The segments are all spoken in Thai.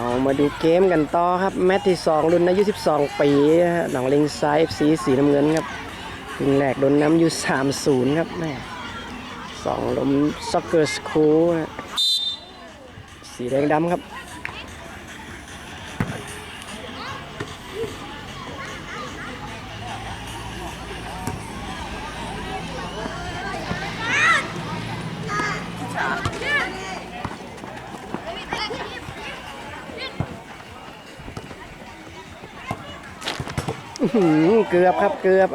เอามาดูเกมกันต่อครับ แมตช์ที่ 2 รุ่นอายุ 12 ปีหนองเลงซ้ายสีสีน้ำเงินครับครึ่งแรกโดนน้ำอยู่ 3-0 ครับแม่สองลมซ็อกเกอร์สคูลสีแดงดำครับ เกือบครับเกือบ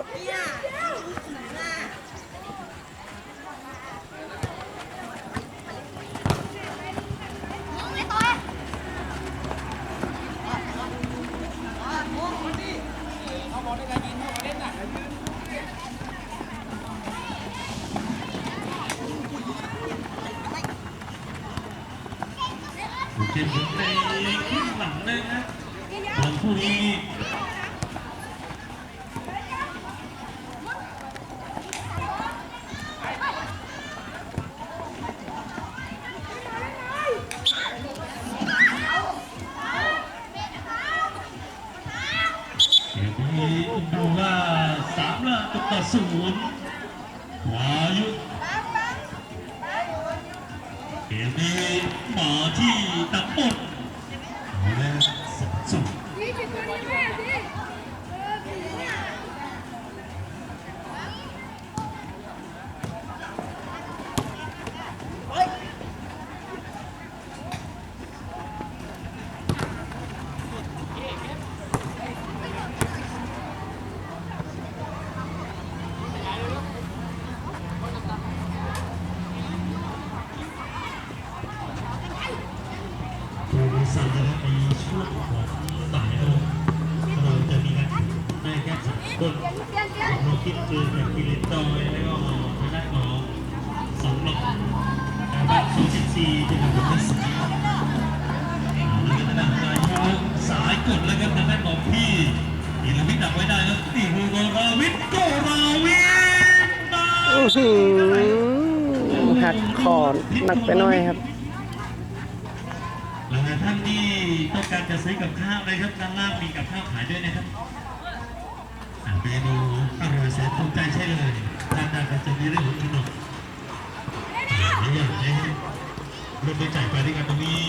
เจ็บในครึ่งหลังเลยนะของผู้นี้เดี๋ยวนี้ดูว่าสามละต่อ ศูนย์วายุเกมนี้มาที่ตำบลและ บริษัทนะครับในช่วงของบ่ายโมงเราจะมีการได้แค่สามคนเราคิดเจอกับกิเลนดอยแล้วก็ทางด้านของสองหลอกทางบ้านโซเชียลซีจะกับผมที่สายแล้วก็ทางด้านของอายุสายกดแล้วครับทางด้านของพี่อิลวิทดักไว้ได้แล้วนี่คือโกราวิทโกราวิทมาอื้อหือหักคอหนักไปหน่อยครับ ท่านที่ต้องการจะซื้อกับข้าวนะครับด้านล่างมีกับข้าวขายด้วยนะครับเมนูอร่อยแสนภูมิใจใช่เลยด้านหน้าก็จะมีเรื่องของขนมหลายอย่างนะฮะรวมไปจ่ายไปด้วยกันตรงนี้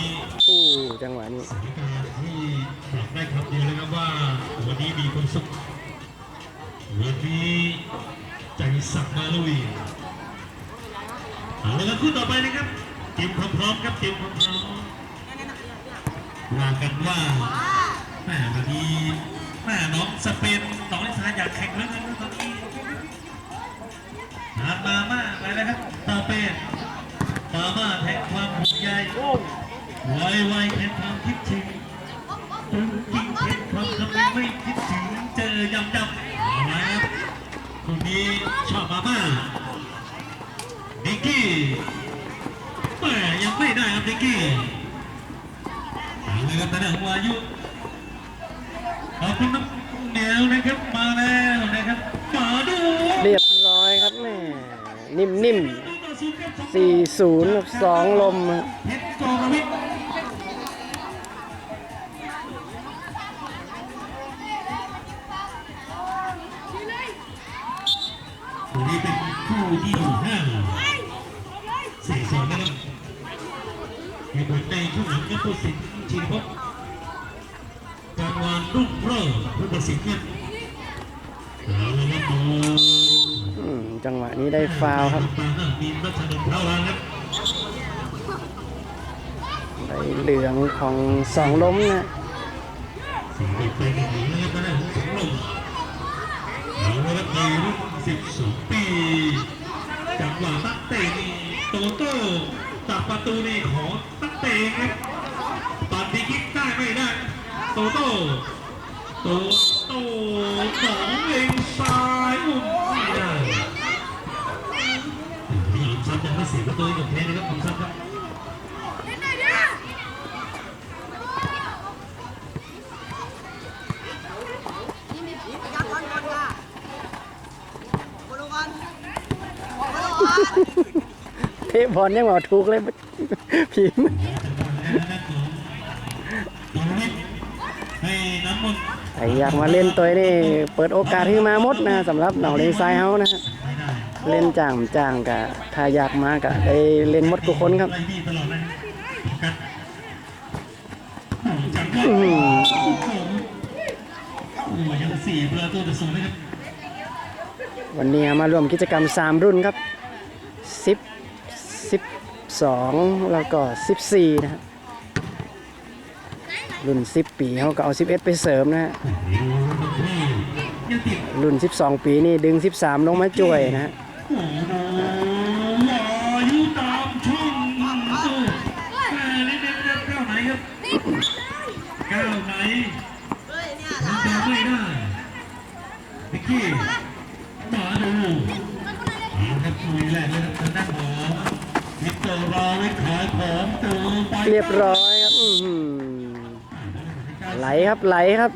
โอ้จังหวะนี้สถานการณ์ที่บอกได้คำเดียวเลยครับว่าวันนี้มีความสุขวันนี้ใจสั่งมาลุยเอาละครับคู่ต่อไปนะครับเตรียมความพร้อมครับเตรียมความพร้อม ว่ากันว่าแม่วันนี้แม่น้องสเปนน้องลิซาอยากแข่งแล้วนะตอนนี้มามามาไปเลยครับตาเปนมามาแทนความห่วงใยไวไวแทนความคิดถึงจริงจริงแทนความคำนึงไม่คิดถึงเจอยำยำเอาละครับคนนี้ชอบมาม่านิกกี้แม่ยังไม่ได้ครับนิกกี้ เอาเลยครับตอนนี้วายุขอบคุณน้ำเหนียวนะครับมาแล้วนะครับมาดูเรียบร้อยครับแม่นิ่มๆ4-0กับ2ลมเพชรโกรวิท ในบทในช่วงหลังก็ผู้สินชินพบกลางวันรุ่งโรจน์ผู้ตัดสินเนี่ยเอาละครับดูอืมจังหวะนี้ได้ฟาวล์ครับมีรัชนนท์เท่านั้นครับได้เหลืองของสองล้มนะสี่เด็กไปหนึ่งหนึ่งนะครับตอนนั้นสองลงเอาละครับในรุ่นสิบสองปีจังหวะตักเตะนี่โตโต้ ตับประตูนี่ของตักเตะครับปัดดีคิกได้ไม่ได้ โตโต้โตโต้สองเองซ้ายอุ้มไม่ได้นี่หลุมซับยังไม่เสียประตูกับแพ้นะครับหลุมซับ ครับเทพบอลยังบอกถูกเลยพิมพ์ให้น้ำมนต์ใครอยากมาเล่นตัวนี่เปิดโอกาสให้มาหมดนะสำหรับหนองเลงซ้ายเฮานะเล่นจ้างจ้างกะถ้าอยากมากะได้เล่นมดทุกคนครับไล่บี้ตลอดเลยกันจังหวะอื้อหือโอ้ยยังสี่ประตูต่อศูนนะครับวันนี้มาร่วมกิจกรรม 3 รุ่นครับ 10 12 แล้วก็ 14 นะฮะรุ่น 10 ปีเขาก็เอา 11 ไปเสริมนะฮะยังติดรุ่น 12 ปีนี่ดึง 13 ลงมาจ่วยนะฮะโอ้โหวายุตามช่องโอ้แม่เล่นเล่นเล่นก้าวไหนครับก้าวไหนยังจำไม่ได้พิกกี้มาดูเอาครับคุยแรกเลยครับทางด้านของวิก เรียบร้อยครับไหลครับไหลครับ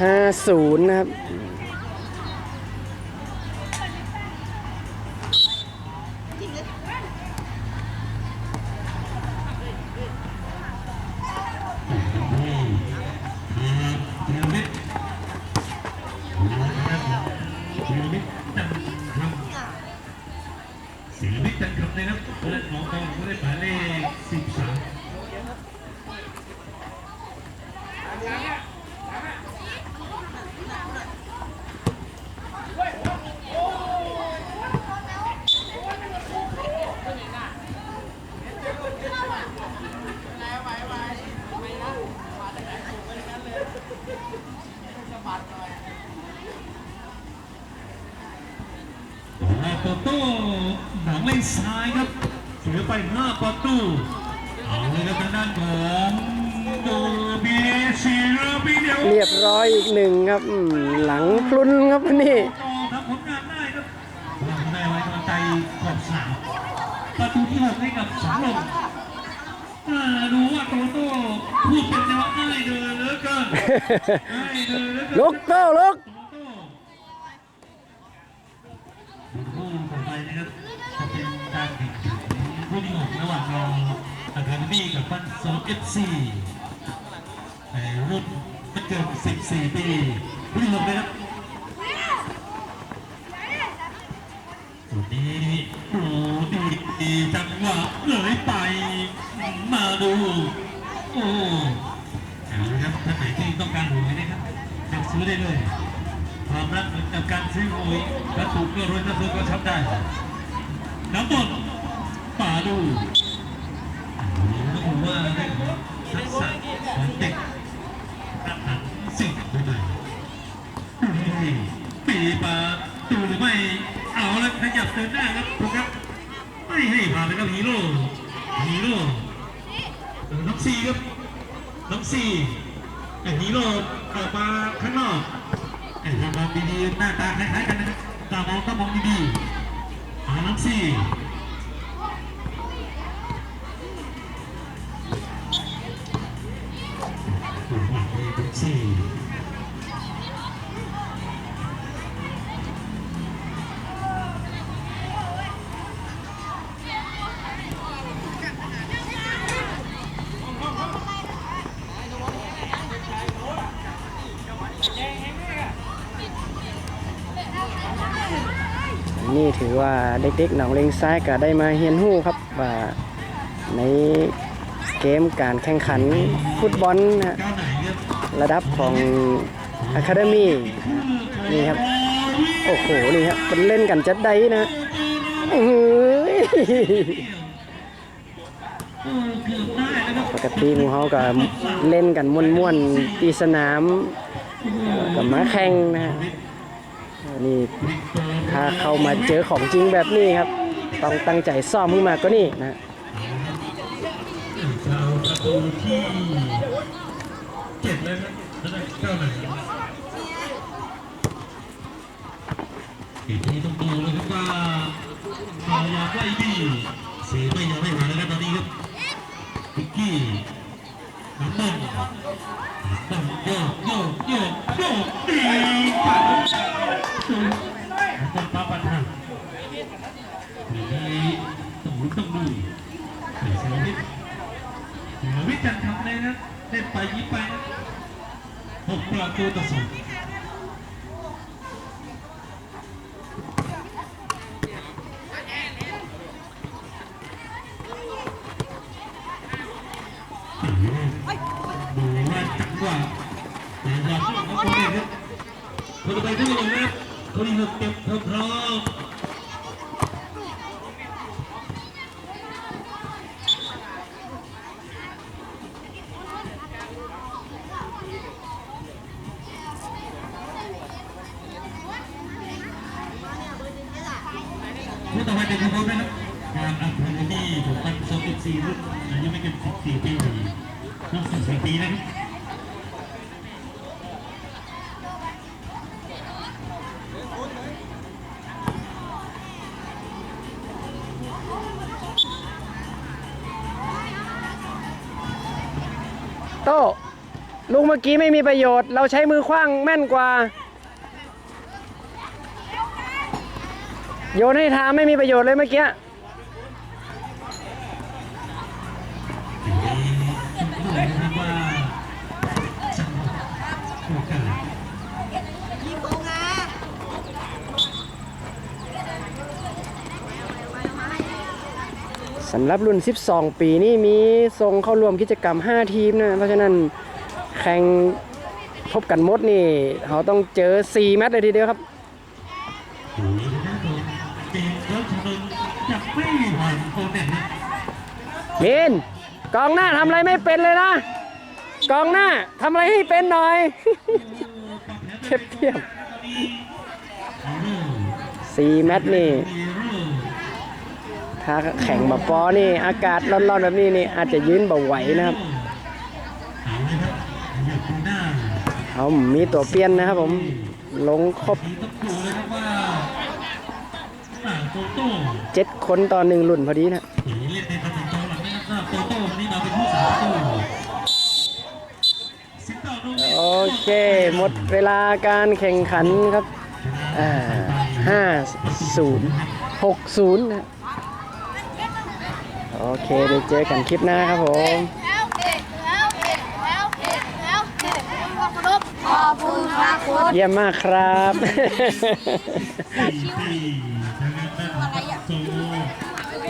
ห้าศูนย์นะครับ หมายเลขสิบสามประตูหนังเล่นซ้ายครับ เสียไปห้าประตูเอาเลยครับทางด้านของโดบีซีราบีเดียวเรียบร้อยอีกหนึ่งครับอืมหลังพลุนครับนี่ต่อทำผลงานได้ครับวางได้ไว้กำลังใจขอบสนามประตูที่หกให้กับสองลมอ่าดูว่าโตโต้พูดเป็นจังหวะง่ายเดินเหลือเกินง่ายเดินเหลือเกิน ลุกเต้าลุก หกระหว่างเราอะคาเดมี่กับฟันโซเอฟซีในรุ่นไม่เกิน 14 ปีผู้ที่หกนะครับตัวนี้โอ้ดีดีจังหวะเลยไป มาดู โอ้เอาละครับท่านไหนที่ต้องการหวยนะครับเลือกซื้อได้เลยความรักเหมือนกับการซื้อหวยถ้าถูกก็รวยถ้าซื้อก็ช็อปได้น้ำบดป่าดู ว่าทักษะของเด็กนักหันสิ่งใหม่ปีปาดูหรือไม่เอาแล้วขยับเดินหน้าครับถูกครับ ไม่ให้ผ่านเลยครับฮีโร่ฮีโร่น้องซีครับน้องซีแต่ฮีโร่ออกมาข้างนอกไอ้ถ้ามองดีๆหน้าตาคล้ายๆกันนะครับตามองต้องมองดีๆหาน้ำสี่โือว่าเด็กๆหนองเลงซ้ายก็ได้มาเฮียนหู้ครับว่าในเกมการแข่งขันฟุตบอลนะระดับของอะคาเดมี่นี่ครับ โอ้โห นี่ครับเป็นเล่นกันจัดได้นะปกติมูเขาก็เล่นกันม่วนๆตีสนามกับมาแข่งนะ นี่ถ้าเข้ามาเจอของจริงแบบนี้ครับ ต้องตั้งใจซ้อมขึ้นมาก็นี่นะจะเอาประตูที่เจ็ดเลยนะแล้วได้ก้าวไหนอีกทีต้องดูเลยครับว่าพยายามไล่บี้เสียไม่ยังไม่มาแล้ตอนนี้ครับพิกกี้น้ำมันน้ำโยกโยกโยกโยกดีปัด ต้นป้าปันหันทีนี้ต้องรู้ต้องดูเสือวิทย์เหลือวิจันทำเลยนะเล่นไปยิ้มไปหกประตูต่อศูนย์ดูว่าจังหวะจังหวะช่วงของคนเองครับคนต่อไปขึ้นลงนะครับ คนที่หกเก็บพร้อมผู้ต่อไปเป็นคุณนะครับการอัพโหลดที่ผมตั้งโซนสี่รุ่นอายุไม่เกิน14ปีน้อง14ปีนะครับ เมื่อกี้ไม่มีประโยชน์ เราใช้มือคว้างแม่นกว่า โยนให้ทางไม่มีประโยชน์เลยเมื่อกี้ดูนะครับว่าจังหวะโอกาสสำหรับรุ่น 12 ปีนี่มีทรงเข้าร่วมกิจกรรม 5 ทีมนะ เพราะฉะนั้น แข่งพบกันมดนี่เขาต้องเจอ 4 แมตช์เลยทีเดียวครับมินกองหน้าทำอะไรไม่เป็นเลยนะ กองหน้าทำอะไรให้เป็นหน่อยเทียบเทียบ4แมตช์นี่ ถ้าแข่งมาปอนี่ อากาศร้อนๆแบบนี้นี่อาจจะยืนบ่ไหวนะครับ เอาเลยครับอยากดูหน้า เขามีตัวเปลี่ยนนะครับผม ลงครบทีต้องดูเลยคนต่อหนึ่งรุ่นพอดีนะโอเค หมดเวลาการแข่งขันครับห้าศูนย์หกศูนย์นะโอเคเดี๋ยวเจอกันคลิปหน้าครับผม แล้วเด็กแล้วเด็กแล้วเด็กแล้วเด็กขอบคุณครับคุณ เยี่ยมมากครับสี่สี่ทางด้านโซ